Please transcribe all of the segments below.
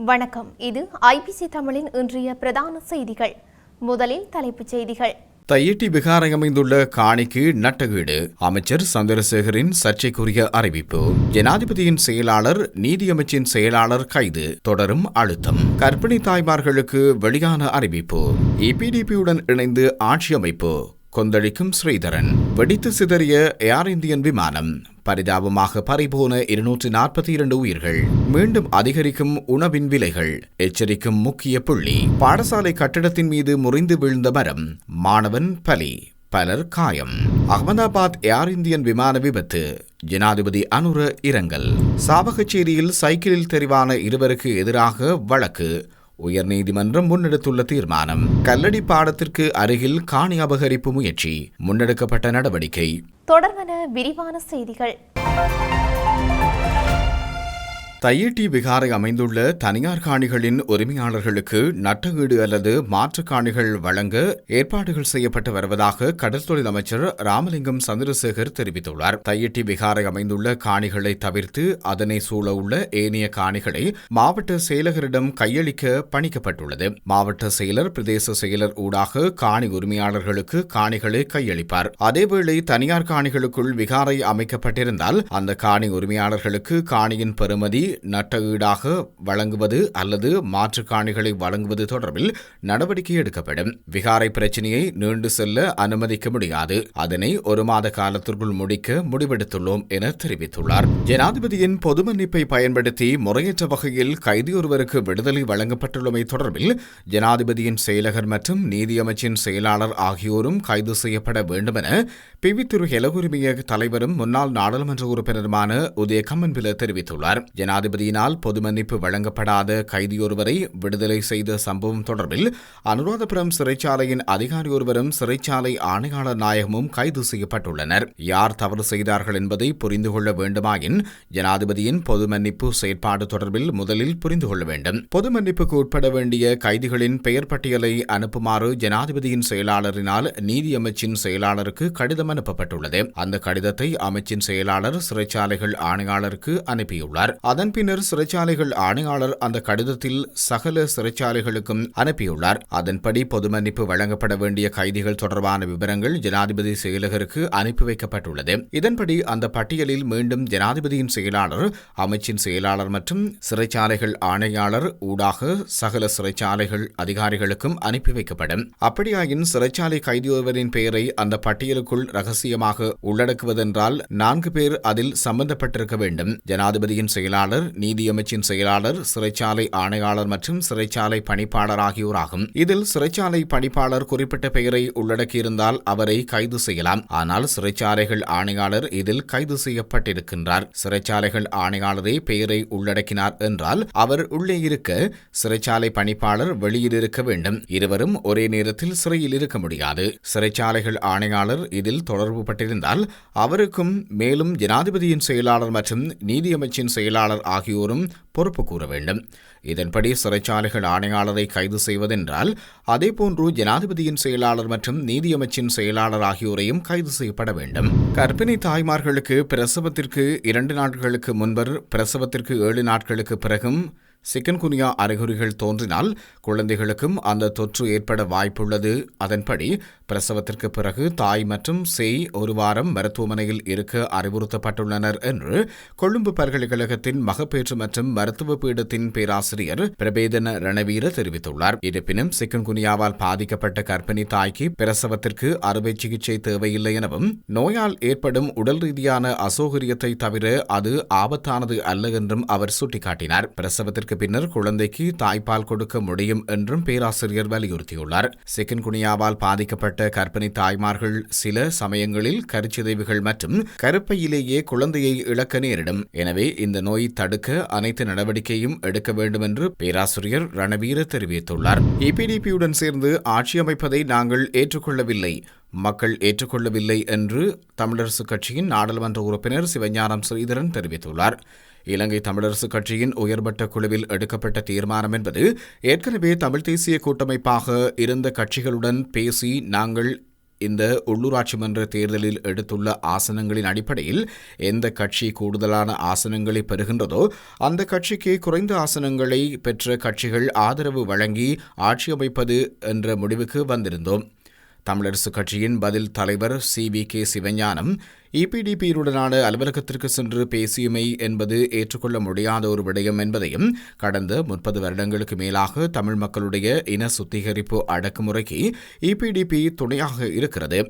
வணக்கம். இது ஐபிசி தமிழின் இன்றைய பிரதான செய்திகள். முதலில் தலைப்புச் செய்திகள். தையிட்டி பிகாரை அமைந்துள்ள காணிக்கு நட்டகீடு. அமைச்சர் சந்திரசேகரின் சர்ச்சைக்குரிய அறிவிப்பு. ஜனாதிபதியின் செயலாளர் நீதியமைச்சின் செயலாளர் கைது. தொடரும் அழுத்தம். கர்ப்பிணி தாய்மார்களுக்கு வெளியான அறிவிப்பு. இபிடிபியுடன் இணைந்து ஆட்சி அமைப்பு. கொந்தளிக்கும் ஸ்ரீதரன். வெடித்து சிதறிய ஏர் இந்தியன் விமானம் பரிதாபமாக பறிபோன இருநூற்றி நாற்பத்தி இரண்டு உயிர்கள். மீண்டும் அதிகரிக்கும் உணவின் விலைகள். எச்சரிக்கும் முக்கிய புள்ளி. பாடசாலை கட்டிடத்தின் மீது முறிந்து வீழ்ந்த மரம். மாணவன் பலி. பலர் காயம். அகமதாபாத் ஏர் இந்தியன் விமான விபத்து. ஜனாதிபதி அனுர இரங்கல். சாவகச்சேரியில் சைக்கிளில் தெரிவான இருவருக்கு எதிராக வழக்கு. உயர்நீதிமன்றம் முன்னெடுத்துள்ள தீர்மானம். கல்லடி பாடத்திற்கு அருகில் காணி அபகரிப்பு முயற்சி. முன்னெடுக்கப்பட்ட நடவடிக்கை. தொடர்வன விரிவான செய்திகள். தையட்டி விகாரை அமைந்துள்ள தனியார் காணிகளின் உரிமையாளர்களுக்கு நட்டஈடு அல்லது மாற்றுக் காணிகள் வழங்க ஏற்பாடுகள் செய்யப்பட்டு வருவதாக கடற்தொழில் அமைச்சர் ராமலிங்கம் சந்திரசேகர் தெரிவித்துள்ளார். தையட்டி விகாரை அமைந்துள்ள காணிகளை தவிர்த்து அதனை சூழ உள்ள ஏனைய காணிகளை மாவட்ட செயலகரிடம் கையளிக்க பணிக்கப்பட்டுள்ளது. மாவட்ட செயலர் பிரதேச செயலர் ஊடாக காணி உரிமையாளர்களுக்கு காணிகளை கையளிப்பார். அதேவேளை தனியார் காணிகளுக்குள் விகாரை அமைக்கப்பட்டிருந்தால் அந்த காணி உரிமையாளர்களுக்கு காணியின் பெறுமதி நட்ட ஈடாக வழங்குவது அல்லது மாற்று காணிகளை வழங்குவது தொடர்பில் நடவடிக்கை எடுக்கப்படும். விகாரை பிரச்சினையை நீண்டு செல்ல அனுமதிக்க முடியாது. அதனை ஒரு மாத காலத்திற்குள் முடிக்க முடிவெடுத்துள்ளோம் என தெரிவித்துள்ளார். ஜனாதிபதியின் பொது மன்னிப்பை பயன்படுத்தி முறையற்ற வகையில் கைதியொருவருக்கு விடுதலை வழங்கப்பட்டுள்ளமை தொடர்பில் ஜனாதிபதியின் செயலகர் மற்றும் நீதியமைச்சின் செயலாளர் ஆகியோரும் கைது செய்யப்பட வேண்டுமென என பிவி திரு ஹெலகுரிமைய தலைவரும் முன்னாள் நாடாளுமன்ற உறுப்பினருமான உதய கம்மன்பில தெரிவித்துள்ளார். ஜனாதிபதியினால் பொது மன்னிப்பு வழங்கப்படாத கைதியொருவரை விடுதலை செய்த சம்பவம் தொடர்பில் அனுராதபுரம் சிறைச்சாலையின் அதிகாரி ஒருவரும் சிறைச்சாலை ஆணையாளர் நாயகமும் கைது செய்யப்பட்டுள்ளனர். யார் தவறு செய்தார்கள் என்பதை புரிந்து கொள்ள வேண்டுமாயின் ஜனாதிபதியின் பொது மன்னிப்பு செயற்பாடு தொடர்பில் முதலில் புரிந்து கொள்ள வேண்டும். பொது மன்னிப்புக்கு உட்பட வேண்டிய கைதிகளின் பெயர் பட்டியலை அனுப்புமாறு ஜனாதிபதியின் செயலாளரினால் நீதி அமைச்சின் செயலாளருக்கு கடிதம் அனுப்பப்பட்டுள்ளது. அந்த கடிதத்தை அமைச்சின் செயலாளர் சிறைச்சாலைகள் ஆணையாளருக்கு அனுப்பியுள்ளார். அதன் பின்னர் சிறைச்சாலைகள் ஆணையாளர் அந்த கடிதத்தில் சகல சிறைச்சாலைகளுக்கும் அனுப்பியுள்ளார். அதன்படி பொது மன்னிப்பு வழங்கப்பட வேண்டிய கைதிகள் தொடர்பான விவரங்கள் ஜனாதிபதி செயலகருக்கு அனுப்பி வைக்கப்பட்டுள்ளது. இதன்படி அந்த பட்டியலில் மீண்டும் ஜனாதிபதியின் செயலாளர் அமைச்சின் செயலாளர் மற்றும் சிறைச்சாலைகள் ஆணையாளர் ஊடாக சகல சிறைச்சாலைகள் அதிகாரிகளுக்கும் அனுப்பி வைக்கப்படும். அப்படியாயின் சிறைச்சாலை கைதியொருவரின் பெயரை அந்த பட்டியலுக்குள் ரகசியமாக உள்ளடக்குவதென்றால் நான்கு பேர் அதில் சம்பந்தப்பட்டிருக்க வேண்டும். ஜனாதிபதியின் செயலாளர் செயலாளர் நீதியமைச்சின் செயலாளர் சிறைச்சாலை ஆணையாளர் மற்றும் சிறைச்சாலை பணிப்பாளர் ஆகியோராகும். இதில் சிறைச்சாலை பணிப்பாளர் குறிப்பிட்ட பெயரை உள்ளடக்கியிருந்தால் அவரை கைது செய்யலாம். ஆனால் சிறைச்சாலைகள் ஆணையாளர் இதில் கைது செய்யப்பட்டிருக்கின்றார். சிறைச்சாலைகள் ஆணையாளரே பெயரை உள்ளடக்கினார் என்றால் அவர் உள்ளே இருக்க சிறைச்சாலை பணிப்பாளர் வெளியில் இருக்க வேண்டும். இருவரும் ஒரே நேரத்தில் சிறையில் இருக்க முடியாது. சிறைச்சாலைகள் ஆணையாளர் இதில் தொடர்பு பட்டிருந்தால் அவருக்கும் மேலும் ஜனாதிபதியின் செயலாளர் மற்றும் நீதியமைச்சின் செயலாளர் ஆகியோரும் பொறுப்பு கூற வேண்டும். இதன்படி சிறைச்சாலைகள் ஆணையாளரை கைது செய்வதென்றால் அதேபோன்று ஜனாதிபதியின் செயலாளர் மற்றும் நீதியமைச்சின் செயலாளர் ஆகியோரையும் கைது செய்யப்பட வேண்டும். கர்ப்பிணி தாய்மார்களுக்கு பிரசவத்திற்கு இரண்டு நாட்களுக்கு முன்பர் பிரசவத்திற்கு ஏழு நாட்களுக்கு பிறகும் சிக்கன்குனியா அறிகுறிகள் தோன்றினால் குழந்தைகளுக்கும் அந்த தொற்று ஏற்பட வாய்ப்புள்ளது. அதன்படி பிரசவத்திற்கு பிறகு தாய் மற்றும் சேய் ஒரு வாரம் மருத்துவமனையில் இருக்க அறிவுறுத்தப்பட்டுள்ளனர் என்று கொழும்பு பல்கலைக்கழகத்தின் மகப்பேற்று மற்றும் மருத்துவ பீடத்தின் பேராசிரியர் பிரபேதன ரணவீர தெரிவித்துள்ளார். இருப்பினும் சிக்கன்குனியாவால் பாதிக்கப்பட்ட கர்ப்பிணி தாய்க்கு பிரசவத்திற்கு அறுவை சிகிச்சை தேவையில்லை எனவும் நோயால் ஏற்படும் உடல் ரீதியான அசௌகரியத்தை தவிர அது ஆபத்தானது அல்ல என்றும் அவர் சுட்டிக்காட்டினார். பிரசவத்திற்கு பின்னர் குழந்தைக்கு தாய்ப்பால் கொடுக்க முடியும் என்றும் பேராசிரியர் வலியுறுத்தியுள்ளார். சிக்கன்குனியாவால் பாதிக்கப்பட்ட கற்பனை தாய்மார்கள் சில சமயங்களில் கருச்சிதைவுகள் மற்றும் கருப்பையிலேயே குழந்தையை இழக்க நேரிடும். எனவே இந்த நோய் தடுக்க அனைத்து நடவடிக்கையும் எடுக்க வேண்டும் என்று பேராசிரியர் ரணவீர தெரிவித்துள்ளார். இபிடிபியுடன் சேர்ந்து ஆட்சி அமைப்பதை நாங்கள் ஏற்றுக்கொள்ளவில்லை. மக்கள் ஏற்றுக்கொள்ளவில்லை என்று தமிழரசுக் கட்சியின் நாடாளுமன்ற உறுப்பினர் சிவஞானம் ஸ்ரீதரன் தெரிவித்துள்ளார். இலங்கை தமிழரசுக் கட்சியின் உயர்மட்ட குழுவில் எடுக்கப்பட்ட தீர்மானம் என்பது ஏற்கனவே தமிழ் தேசிய கூட்டமைப்பாக இருந்த கட்சிகளுடன் பேசி நாங்கள் இந்த உள்ளூராட்சி மன்ற தேர்தலில் எடுத்துள்ள ஆசனங்களின் அடிப்படையில் எந்த கட்சி கூடுதலான ஆசனங்களை பெறுகின்றதோ அந்த கட்சிக்கு குறைந்த ஆசனங்களை பெற்ற கட்சிகள் ஆதரவு வழங்கி ஆட்சி அமைப்பது என்ற முடிவுக்கு வந்திருந்தோம். தமிழரசுக் கட்சியின் பதில் தலைவர் சி. வி. கே. சிவஞானம் இபிடிபியுடனான அலுவலகத்திற்கு சென்று பேசியமை என்பது ஏற்றுக்கொள்ள முடியாத ஒரு விடயம் என்பதையும் கடந்த முப்பது வருடங்களுக்கு மேலாக தமிழ் மக்களுடைய இன சுத்திகரிப்பு அடக்குமுறைக்கு இபிடிபி துணையாக இருக்கிறது.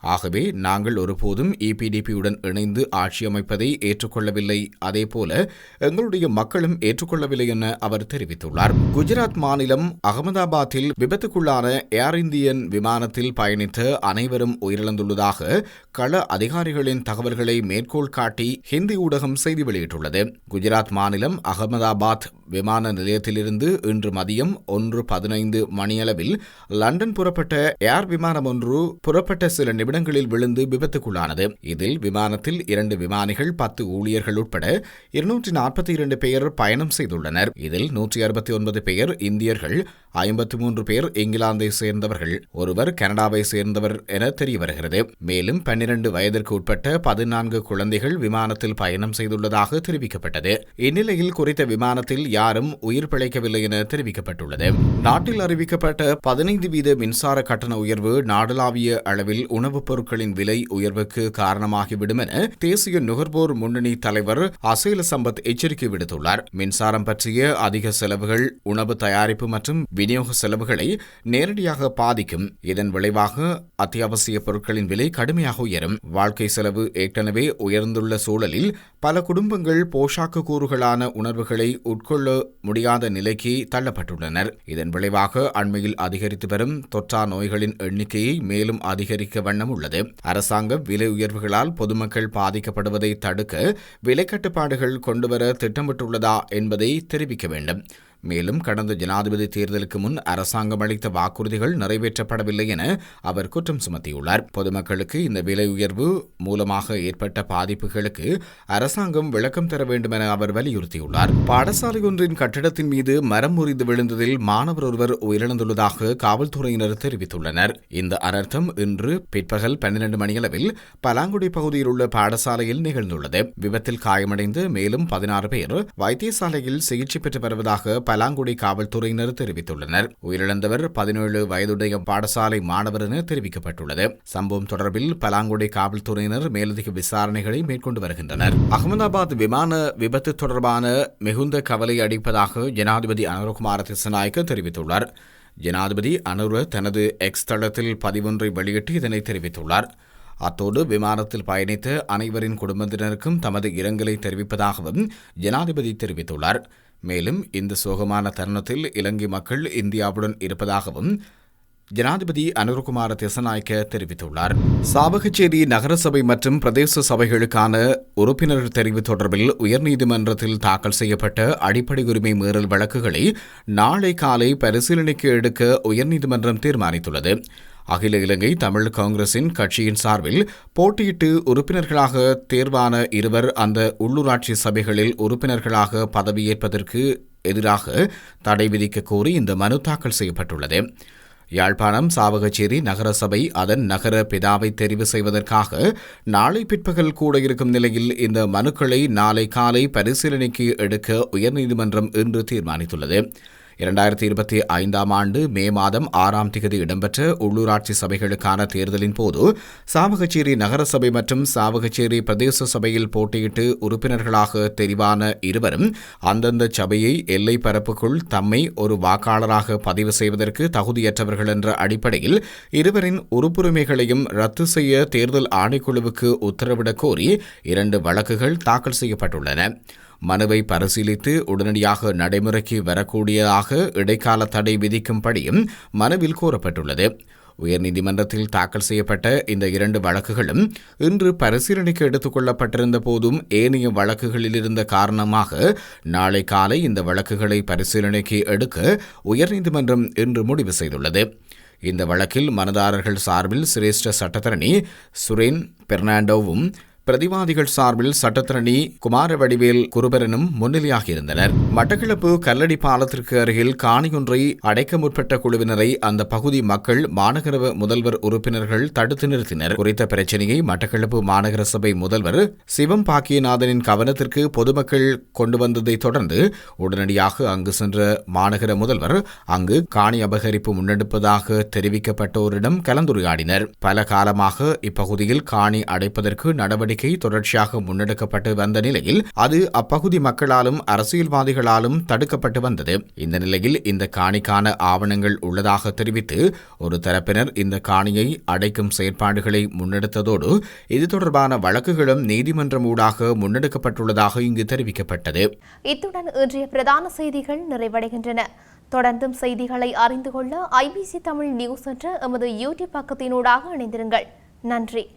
ஆகவே நாங்கள் ஒருபோதும் ஏபிடிபியுடன் இணைந்து ஆட்சி அமைப்பதை ஏற்றுக்கொள்ளவில்லை. அதேபோல எங்களுடைய மக்களும் ஏற்றுக்கொள்ளவில்லை என அவர் தெரிவித்துள்ளார். குஜராத் மாநிலம் அகமதாபாத்தில் விபத்துக்குள்ளான ஏர் இந்தியன் விமானத்தில் பயணித்த அனைவரும் உயிரிழந்துள்ளதாக கள அதிகாரிகளின் தகவல்களை மேற்கோள் காட்டி ஹிந்தி ஊடகம் செய்தி வெளியிட்டுள்ளது. குஜராத் மாநிலம் அகமதாபாத் விமான நிலையத்திலிருந்து இன்று மதியம் ஒன்று பதினைந்து மணியளவில் லண்டன் புறப்பட்ட ஏர் விமானம் ஒன்று புறப்பட்ட சில நிமிடங்களில் விழுந்து விபத்துக்குள்ளானது. இதில் விமானத்தில் இரண்டு விமானிகள் பத்து ஊழியர்கள் உட்பட இருநூற்றி நாற்பத்தி இரண்டு பேர் பயணம் செய்துள்ளனர். இதில் நூற்றி அறுபத்தி ஒன்பது பேர் இந்தியர்கள் ஐம்பத்தி மூன்று பேர் இங்கிலாந்தை சேர்ந்தவர்கள் ஒருவர் கனடாவை சேர்ந்தவர் என தெரிய வருகிறது மேலும் பன்னிரண்டு வயதிற்கு உட்பட்ட பதினான்கு குழந்தைகள் விமானத்தில் பயணம் செய்துள்ளதாக தெரிவிக்கப்பட்டது. இந்நிலையில் குறித்த விமானத்தில் யாரும் உயிர் பிழைக்கவில்லை என தெரிவிக்கப்பட்டுள்ளது. நாட்டில் அறிவிக்கப்பட்ட பதினைந்து வீத மின்சார கட்டண உயர்வு நாடளாவிய அளவில் உணவு உணவுப் பொருட்களின் விலை உயர்வுக்கு காரணமாகிவிடும் என தேசிய நுகர்வோர் முன்னணி தலைவர் அசேல சம்பத் எச்சரிக்கை விடுத்துள்ளார். மின்சாரம் பற்றிய அதிக செலவுகள் உணவு தயாரிப்பு மற்றும் விநியோக செலவுகளை நேரடியாக பாதிக்கும். இதன் விளைவாக அத்தியாவசிய பொருட்களின் விலை கடுமையாக உயரும். வாழ்க்கை செலவு ஏற்கனவே உயர்ந்துள்ள சூழலில் பல குடும்பங்கள் போஷாக்கு கூறுகளான உணர்வுகளை உட்கொள்ள முடியாத நிலைக்கு தள்ளப்பட்டுள்ளனர். இதன் விளைவாக அண்மையில் அதிகரித்து வரும் தொற்றா நோய்களின் எண்ணிக்கையை மேலும் அதிகரிக்க வண்ணம் உள்ளது. அரசாங்கம் விலை உயர்வுகளால் பொதுமக்கள் பாதிக்கப்படுவதை தடுக்க விலை கட்டுப்பாடுகள் கொண்டுவர திட்டமிட்டுள்ளதா என்பதை தெரிவிக்க வேண்டும். மேலும் கடந்த ஜனாதிபதி தேர்தலுக்கு முன் அரசாங்கம் அளித்த வாக்குறுதிகள் நிறைவேற்றப்படவில்லை என அவர் குற்றம் சுமத்தியுள்ளார். பொதுமக்களுக்கு இந்த விலை உயர்வு மூலமாக ஏற்பட்ட பாதிப்புகளுக்கு அரசாங்கம் விளக்கம் தர வேண்டும் என அவர் வலியுறுத்தியுள்ளார். பாடசாலை ஒன்றின் கட்டிடத்தின் மீது மரம் முறிந்து விழுந்ததில் மாணவர் ஒருவர் உயிரிழந்துள்ளதாக காவல்துறையினர் தெரிவித்துள்ளனர். இந்த அனர்த்தம் இன்று பிற்பகல் பன்னிரண்டு மணியளவில் பலாங்குடி பகுதியில் உள்ள பாடசாலையில் நிகழ்ந்துள்ளது. விபத்தில் காயமடைந்து மேலும் பதினாறு பேர் வைத்தியசாலையில் சிகிச்சை பெற்று வருவதாக பலாங்குடி காவல்துறையினர் தெரிவித்துள்ளனர். உயிரிழந்தவர் பதினேழு வயதுடைய பாடசாலை மாணவர் என தெரிவிக்கப்பட்டுள்ளது. சம்பவம் தொடர்பில் பலாங்குடி காவல்துறையினர் மேலதிக விசாரணைகளை மேற்கொண்டு வருகின்றனர். அகமதாபாத் விமான விபத்து தொடர்பான மிகுந்த கவலை அடிப்பதாக ஜனாதிபதி அனுரகுமார திசநாயக்க தெரிவித்துள்ளார். ஜனாதிபதி அனுர தனது எக்ஸ் தளத்தில் பதிவொன்றை வெளியிட்டு இதனை தெரிவித்துள்ளார். அத்தோடு விமானத்தில் பயணித்த அனைவரின் குடும்பத்தினருக்கும் தமது இரங்கலை தெரிவிப்பதாகவும் ஜனாதிபதி தெரிவித்துள்ளார். மேலும் இந்த சோகமான தருணத்தில் இலங்கை மக்கள் இந்தியாவுடன் இருப்பதாகவும் ஜனாதிபதி அனுரகுமார திசநாயக்க தெரிவித்துள்ளார். சாவகச்சேரி நகரசபை மற்றும் பிரதேச சபைகளுக்கான உறுப்பினர் தெரிவு தொடர்பில் உயர்நீதிமன்றத்தில் தாக்கல் செய்யப்பட்ட அடிப்படை உரிமை மீறல் வழக்குகளை நாளை காலை பரிசீலனைக்கு எடுக்க உயர்நீதிமன்றம் தீர்மானித்துள்ளது. அகில இலங்கை தமிழ் காங்கிரசின் கட்சியின் சார்பில் போட்டியிட்டு உறுப்பினர்களாக தேர்வான இருவர் அந்த உள்ளூராட்சி சபைகளில் உறுப்பினர்களாக பதவியேற்பதற்கு எதிராக தடை விதிக்க கோரி இந்த மனு தாக்கல் செய்யப்பட்டுள்ளது. யாழ்ப்பாணம் சாவகச்சேரி நகரசபை அதன் நகர பிதாவை தெரிவு செய்வதற்காக நாளை பிற்பகல் கூட இருக்கும் நிலையில் இந்த மனுக்களை நாளை காலை பரிசீலனைக்கு எடுக்க உயர்நீதிமன்றம் இன்று தீர்மானித்துள்ளது. இரண்டாயிரத்தி இருபத்தி ஐந்தாம் ஆண்டு மே மாதம் ஆறாம் திகதி இடம்பெற்ற உள்ளூராட்சி சபைகளுக்கான தேர்தலின் போது சாவகச்சேரி நகரசபை மற்றும் சாவகச்சேரி பிரதேச சபையில் போட்டியிட்டு உறுப்பினர்களாக தெரிவான இருவரும் அந்தந்த சபையை எல்லை பரப்புக்குள் தம்மை ஒரு வாக்காளராக பதிவு செய்வதற்கு தகுதியற்றவர்கள் என்ற அடிப்படையில் இருவரின் உறுப்புரிமைகளையும் ரத்து செய்ய தேர்தல் ஆணைக்குழுவுக்கு உத்தரவிடக் கோரி இரண்டு வழக்குகள் தாக்கல் செய்யப்பட்டுள்ளன. மனுவை பரிசீலித்து உடனடியாக நடைமுறைக்கு வரக்கூடியதாக இடைக்கால தடை விதிக்கும்படியும் மனுவில் கோரப்பட்டுள்ளது உயர்நீதிமன்றத்தில் தாக்கல் செய்யப்பட்ட இந்த இரண்டு வழக்குகளும் இன்று பரிசீலனைக்கு எடுத்துக் கொள்ளப்பட்டிருந்த போதும் ஏனைய வழக்குகளில் இருந்த காரணமாக நாளை காலை இந்த வழக்குகளை பரிசீலனைக்கு எடுக்க உயர்நீதிமன்றம் இன்று முடிவு செய்துள்ளது. இந்த வழக்கில் மனதாரர்கள் சார்பில் சிரேஷ்ட சட்டத்தரணி சுரேன் பெர்னாண்டோவும் பிரதிவாதிகள் சார்பில் சட்டத்திரணி குமாரவடிவேல் குருபரனும் முன்னிலையாகியிருந்தனர். மட்டக்களப்பு கல்லடி பாலத்திற்கு அருகில் காணியொன்றை அடைக்க முற்பட்ட குழுவினரை அந்த பகுதி மக்கள் மாநகர முதல்வர் உறுப்பினர்கள் தடுத்து நிறுத்தினர். குறித்த பிரச்சினையை மட்டக்களப்பு மாநகர சபை முதல்வர் சிவம் பாக்கியநாதனின் கவனத்திற்கு பொதுமக்கள் கொண்டு வந்ததை தொடர்ந்து உடனடியாக அங்கு சென்ற மாநகர முதல்வர் அங்கு காணி அபகரிப்பு முன்னெடுப்பதாக தெரிவிக்கப்பட்டோரிடம் கலந்துரையாடினர். பல காலமாக இப்பகுதியில் காணி அடைப்பதற்கு நடவடிக்கை நடவடிக்கை தொடர்ச்சியாக முன்னெடுக்கப்பட்டு வந்த நிலையில் அது அப்பகுதி மக்களாலும் அரசியல்வாதிகளாலும் தடுக்கப்பட்டு வந்தது. இந்த நிலையில் இந்த காணிக்கான ஆவணங்கள் உள்ளதாக தெரிவித்து ஒரு தரப்பினர் இந்த காணியை அடைக்கும் செயற்பாடுகளை முன்னெடுத்ததோடு இது தொடர்பான வழக்குகளும் நீதிமன்றம் ஊடாக முன்னெடுக்கப்பட்டுள்ளதாக இங்கு தெரிவிக்கப்பட்டது. இத்துடன் இன்றைய பிரதான செய்திகள் நிறைவடைகின்றன. தொடர்ந்தும் செய்திகளை அறிந்து கொள்ள ஐபிசி தமிழ் நியூஸ் என்ற எமது யூடியூப் பக்கத்தினூடாக இணைந்திருங்கள். நன்றி.